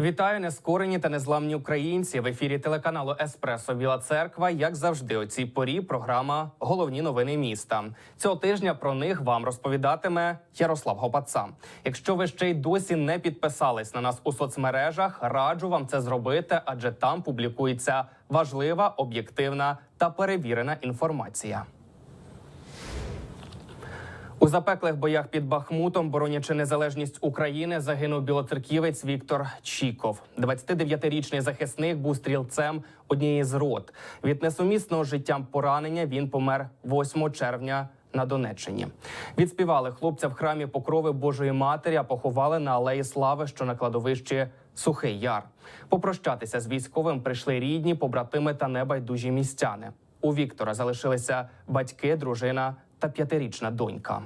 Вітаю нескорені та незламні українці в ефірі телеканалу Еспресо Біла Церква. Як завжди, у цій порі програма Головні новини міста. Цього тижня про них вам розповідатиме Ярослав Гопаца. Якщо ви ще й досі не підписались на нас у соцмережах, раджу вам це зробити, адже там публікується важлива, об'єктивна та перевірена інформація. У запеклих боях під Бахмутом, боронячи незалежність України, загинув білоцерківець Віктор Чіков. 29-річний захисник був стрілцем однієї з рот. Від несумісного життям поранення він помер 8 червня. На Донеччині відспівали хлопця в храмі Покрови Божої Матері, а поховали на алеї Слави, що на кладовищі Сухий Яр. Попрощатися з військовим прийшли рідні, побратими та небайдужі містяни. У Віктора залишилися батьки, дружина та п'ятирічна донька.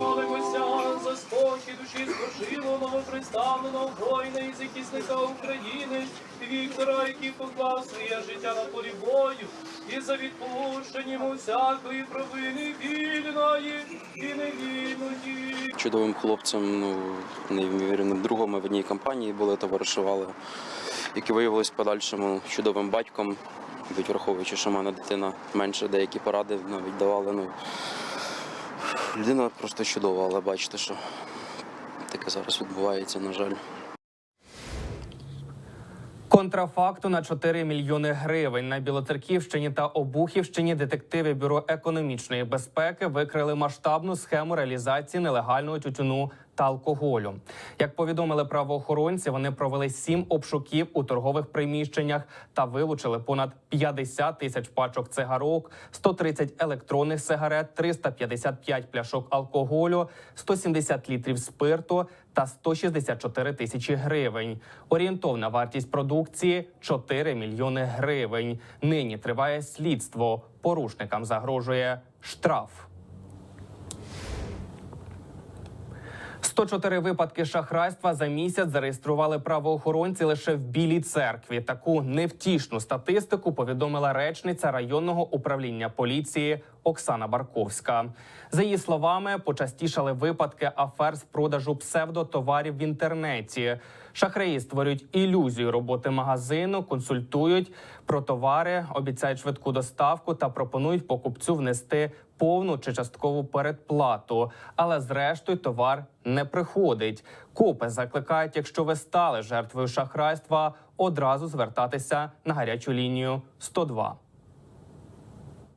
Молимося за спокій душі спочило новоприставленого воїна і захисника України Віктора, який поклав своє життя на полі бою, і за відпущенням усякої провини вільної і невільної. чудовим хлопцем, ну неймовірним другом. Ми в одній компанії були, товаришували, які виявилися в подальшому чудовим батьком. Навіть враховуючи, що в мене дитина менше деякі поради навіть давали. Ну, людина просто чудова, але бачите, що таке зараз відбувається, на жаль. Контрафакту на 4 мільйони гривень на Білоцерківщині та Обухівщині детективи бюро економічної безпеки викрили масштабну схему реалізації нелегального тютюну та алкоголю. Як повідомили правоохоронці, вони провели сім обшуків у торгових приміщеннях та вилучили понад 50 тисяч пачок цигарок, 130 електронних сигарет, 355 пляшок алкоголю, 170 літрів спирту та 164 тисячі гривень. Орієнтовна вартість продукції 4 мільйони гривень. Нині триває слідство. Порушникам загрожує штраф. 104 випадки шахрайства за місяць зареєстрували правоохоронці лише в Білій церкві. Таку невтішну статистику повідомила речниця районного управління поліції Оксана Барковська. За її словами, почастішали випадки афер з продажу псевдотоварів в інтернеті. Шахраї створюють ілюзію роботи магазину, консультують про товари, обіцяють швидку доставку та пропонують покупцю внести повну чи часткову передплату. Але зрештою товар не приходить. Копи закликають, якщо ви стали жертвою шахрайства, одразу звертатися на гарячу лінію 102.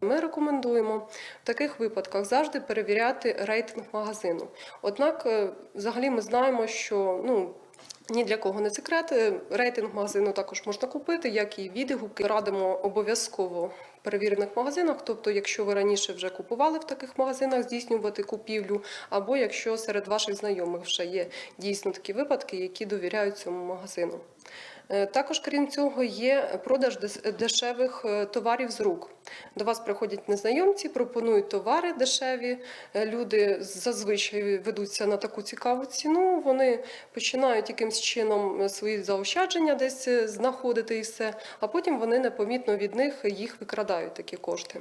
Ми рекомендуємо в таких випадках завжди перевіряти рейтинг магазину. Однак, е, взагалі, ми знаємо, що ну. Ні для кого не секрет. е, Рейтинг магазину також можна купити, як і відгуки. Радимо обов'язково в перевірених магазинах. Тобто, якщо ви раніше вже купували в таких магазинах, здійснювати купівлю, або якщо серед ваших знайомих вже є дійсно такі випадки, які довіряють цьому магазину. Е, Також, крім цього, є продаж дешевих е, товарів з рук. До вас приходять незнайомці, пропонують товари дешеві. Е, Люди зазвичай ведуться на таку цікаву ціну. Вони починають якимсь чином свої заощадження десь знаходити і все, а потім вони непомітно від них їх викрадають такі кошти.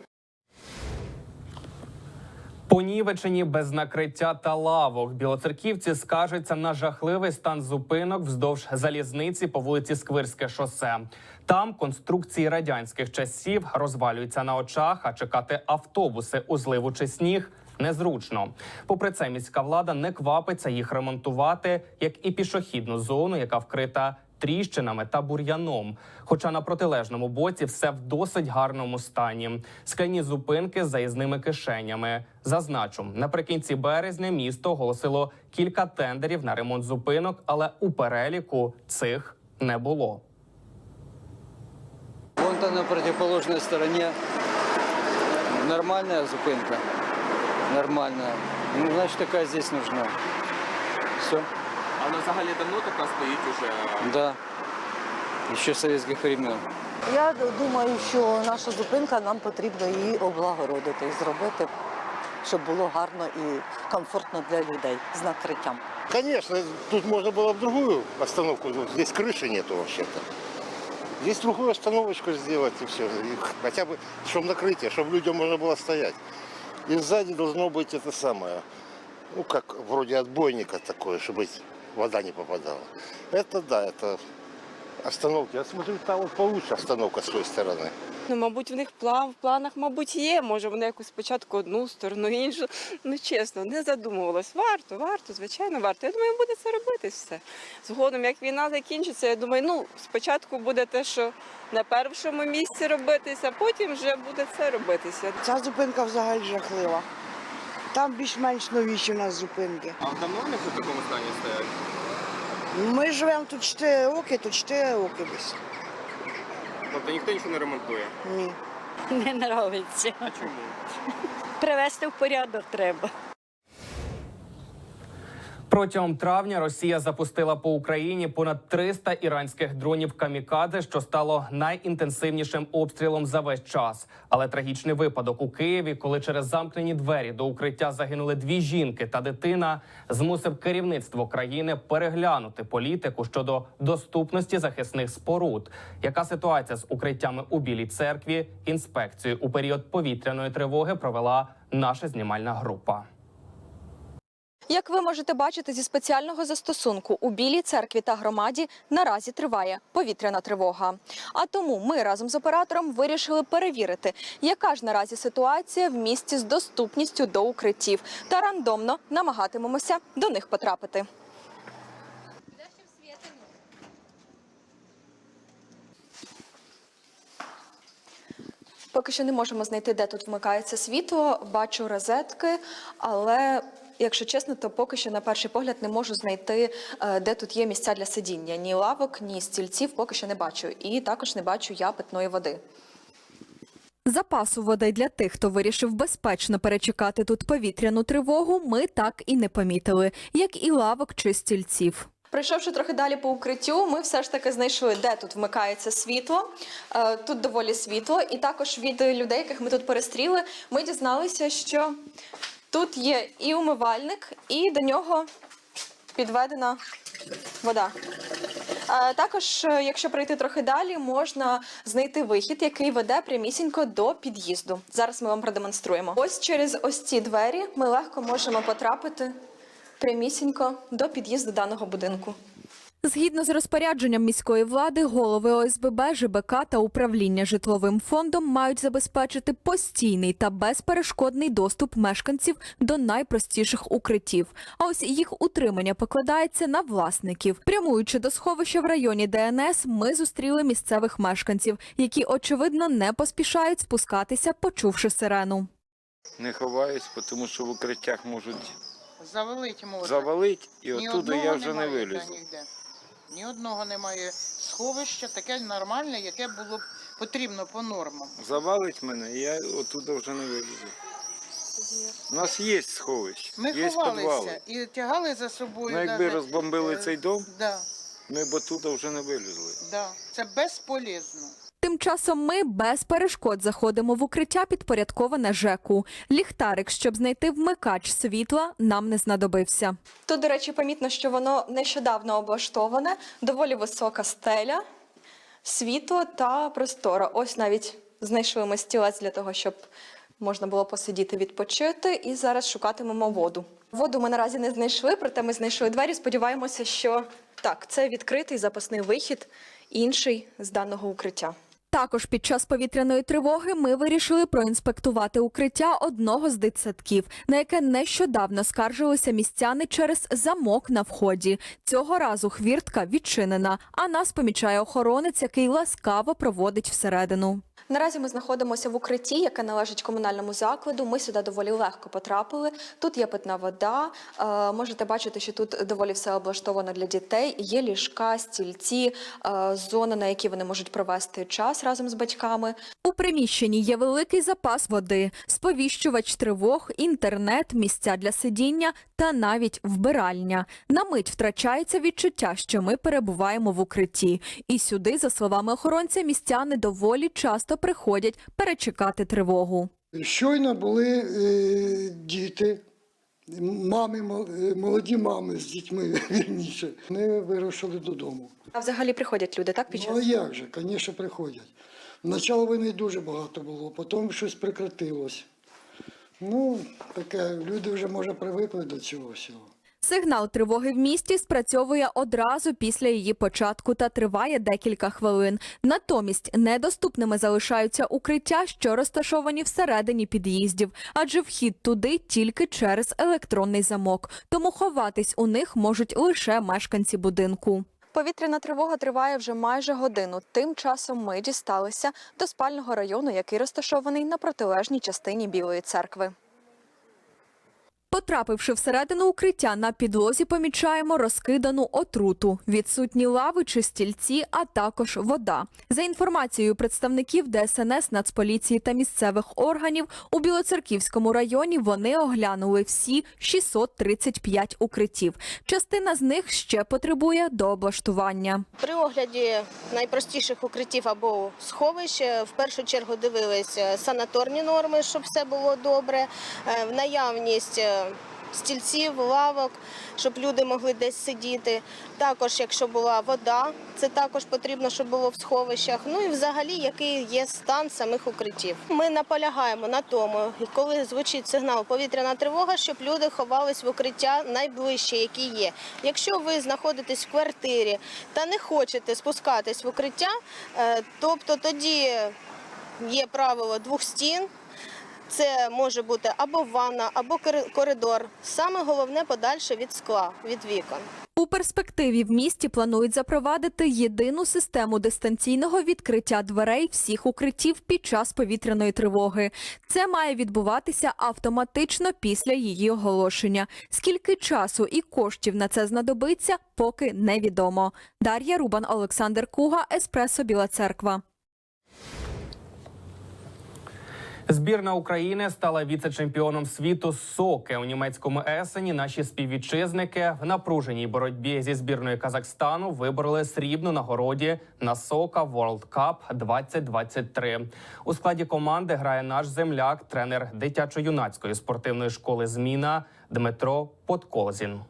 Понівечені без накриття та лавок. Білоцерківці скаржаться на жахливий стан зупинок вздовж залізниці по вулиці Сквирське шосе. Там конструкції радянських часів розвалюються на очах, а чекати автобуси у зливу чи сніг незручно. Попри це, міська влада не квапиться їх ремонтувати, як і пішохідну зону, яка вкрита тріщинами та бур'яном. Хоча на протилежному боці все в досить гарному стані. Скляні зупинки з заїзними кишенями. Зазначу, наприкінці березня місто оголосило кілька тендерів на ремонт зупинок, але у переліку цих не було. Вон там на противоположной стороне нормальная зупинка. Нормальная. Ну, значит, такая здесь нужна. Все. Але взагалі давно така стоїть уже. Да. Еще советских времен. Я думаю, що наша зупинка нам потрібно її облагородити і зробити, щоб було гарно і комфортно для людей з накриттям. Конечно, тут можно было бы другую остановку. ну, Здесь крыши нету вообще-то. Здесь другую остановочку сделать и все. хотя бы, чтобы накрытие, чтобы людям можно было стоять. И сзади должно быть это самое, ну как вроде отбойника такое, чтобы вода не попадала. Это да, это остановки. Я смотрю, там вот получше остановка с той стороны. Ну, мабуть, в них план, в планах, мабуть, є. Може, вони якось спочатку одну сторону, іншу. Ну, чесно, не задумувалась. Варто, варто, звичайно, варто. Я думаю, буде це робити все. Згодом, як війна закінчиться, я думаю, ну, спочатку буде те, що на першому місці робитися, а потім вже буде це робитися. Ця зупинка взагалі жахлива. Там більш-менш новіші у нас зупинки. А давно вони в такому стані стоять? Ми живемо тут 4 роки, тут 4 роки десь. Тобто ніхто нічого не ремонтує. Ні. Не подобається. А чому? Привести в порядок треба. Протягом травня Росія запустила по Україні понад 300 іранських дронів камікадзе, що стало найінтенсивнішим обстрілом за весь час. Але трагічний випадок у Києві, коли через замкнені двері до укриття загинули дві жінки та дитина, змусив керівництво країни переглянути політику щодо доступності захисних споруд. Яка ситуація з укриттями у Білій церкві? Інспекцію у період повітряної тривоги провела наша знімальна група. Як ви можете бачити зі спеціального застосунку у Білій церкві та громаді наразі триває повітряна тривога. А тому ми разом з оператором вирішили перевірити, яка ж наразі ситуація в місті з доступністю до укриттів, та рандомно намагатимемося до них потрапити. Поки що не можемо знайти, де тут вмикається світло. Бачу розетки, але якщо чесно, то поки що на перший погляд не можу знайти, е, де тут є місця для сидіння. Ні лавок, ні стільців поки що не бачу. І також не бачу я питної води. Запасу води для тих, хто вирішив безпечно перечекати тут повітряну тривогу, ми так і не помітили, як і лавок чи стільців. Прийшовши трохи далі по укриттю, ми все ж таки знайшли, де тут вмикається світло. Е, Тут доволі світло, і також від людей, яких ми тут перестріли, ми дізналися, що тут є і умивальник, і до нього підведена вода. Також, е, якщо пройти трохи далі, можна знайти вихід, який веде прямісінько до під'їзду. Зараз ми вам продемонструємо. Ось через ось ці двері ми легко можемо потрапити прямісінько до під'їзду даного будинку. Згідно з розпорядженням міської влади, голови ОСББ, ЖБК та управління житловим фондом мають забезпечити постійний та безперешкодний доступ мешканців до найпростіших укриттів. А ось їх утримання покладається на власників. Прямуючи до сховища в районі ДНС, ми зустріли місцевих мешканців, які очевидно не поспішають спускатися, почувши сирену. Не ховаюсь, тому що в укриттях можуть Завалить може. завалити, і Ні оттуда одного я вже не немає, вилізу. та, ніде. Ні одного немає сховища, таке нормальне, яке було б потрібно по нормам. Завалить мене, і я оттуда вже не вилізу. У нас є сховище, Ми є ховалися підвали. і тягали за собою. Ну, якби даже, розбомбили е, цей дом, Да, ми б оттуда вже не вилізли. да. Це безполезно. Тим часом ми без перешкод заходимо в укриття підпорядковане ЖЕКу. Ліхтарик, щоб знайти вмикач світла, нам не знадобився. Тут, до речі, помітно, що воно нещодавно облаштоване, доволі висока стеля, світло та простора. Ось навіть знайшли ми стілець для того, щоб можна було посидіти, відпочити, і зараз шукатимемо воду. Воду ми наразі не знайшли, проте ми знайшли двері. Сподіваємося, що так, це відкритий запасний вихід, інший з даного укриття. Також під час повітряної тривоги ми вирішили проінспектувати укриття одного з дитсадків, на яке нещодавно скаржилися містяни через замок на вході. Цього разу хвіртка відчинена, а нас помічає охоронець, який ласкаво проводить всередину. Наразі ми знаходимося в укритті, яке належить комунальному закладу. Ми сюди доволі легко потрапили. Тут є питна вода. Е, можете бачити, що тут доволі все облаштовано для дітей. Є ліжка, стільці, е, зона, на якій вони можуть провести час разом з батьками. У приміщенні є великий запас води, сповіщувач тривог, інтернет, місця для сидіння та навіть вбиральня. На мить втрачається відчуття, що ми перебуваємо в укритті. І сюди, за словами охоронця, містяни доволі часто приходять перечекати тривогу. Щойно були е, діти, мами, е, молоді мами з дітьми вірніше. Вони вирушили додому. А взагалі приходять люди, так під Ну а як же, звісно, приходять. Начало війни дуже багато було, потім щось прекратилось. Ну, таке, люди вже може привикли до цього всього. Сигнал тривоги в місті спрацьовує одразу після її початку та триває декілька хвилин. Натомість недоступними залишаються укриття, що розташовані всередині під'їздів, адже вхід туди тільки через електронний замок. Тому ховатись у них можуть лише мешканці будинку. Повітряна тривога триває вже майже годину. Тим часом ми дісталися до спального району, який розташований на протилежній частині Білої церкви. Потрапивши всередину укриття, на підлозі помічаємо розкидану отруту, відсутні лави чи стільці, а також вода. За інформацією представників ДСНС, Нацполіції та місцевих органів, у Білоцерківському районі вони оглянули всі 635 укриттів. Частина з них ще потребує дооблаштування. При огляді найпростіших укриттів або сховищ в першу чергу дивились е, санаторні норми, щоб все було добре, е, в наявність е, стільців, лавок, щоб люди могли десь сидіти. Також, якщо була вода, це також потрібно, щоб було в сховищах. Ну і взагалі, який є стан самих укриттів. Ми наполягаємо на тому, коли звучить сигнал повітряна тривога, щоб люди ховались в укриття найближче, які є. Якщо ви знаходитесь в квартирі та не хочете спускатись в укриття, е, тобто тоді є правило двох стін. Це може бути або ванна, або кори- коридор. Саме головне подальше від скла, від вікон. У перспективі в місті планують запровадити єдину систему дистанційного відкриття дверей всіх укриттів під час повітряної тривоги. Це має відбуватися автоматично після її оголошення. Скільки часу і коштів на це знадобиться, поки невідомо. Дар'я Рубан, Олександр Куга, Еспресо Біла Церква. Збірна України стала віце-чемпіоном світу соки у німецькому есені. Наші співвітчизники в напруженій боротьбі зі збірною Казахстану вибороли срібну нагороді на сока World Cup 2023. У складі команди грає наш земляк, тренер дитячо-юнацької спортивної школи Зміна Дмитро Подколзін.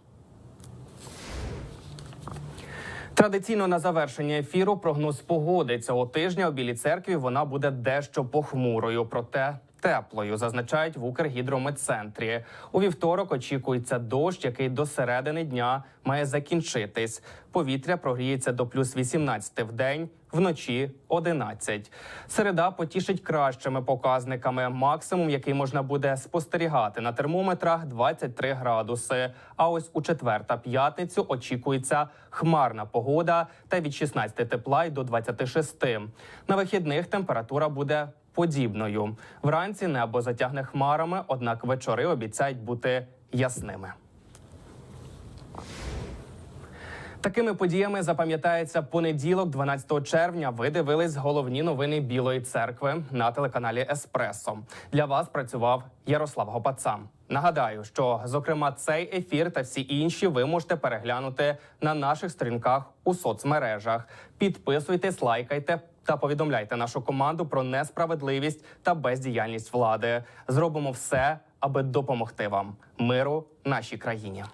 Традиційно на завершення ефіру прогноз погоди цього тижня у Білій церкві вона буде дещо похмурою, проте теплою, зазначають в Укргідрометцентрі. У вівторок очікується дощ, який до середини дня має закінчитись. Повітря прогріється до плюс 18 в день, вночі 11. Середа потішить кращими показниками. Максимум, який можна буде спостерігати на термометрах 23 градуси. А ось у четвер та п'ятницю очікується хмарна погода та від 16 тепла й до 26. На вихідних температура буде подібною. Вранці небо затягне хмарами, однак вечори обіцяють бути ясними. Такими подіями запам'ятається понеділок, 12 червня. Ви дивились головні новини Білої церкви на телеканалі Еспресо. Для вас працював Ярослав Гопаца. Нагадаю, що зокрема цей ефір та всі інші ви можете переглянути на наших сторінках у соцмережах. Підписуйтесь, лайкайте та повідомляйте нашу команду про несправедливість та бездіяльність влади. Зробимо все, аби допомогти вам. Миру нашій країні.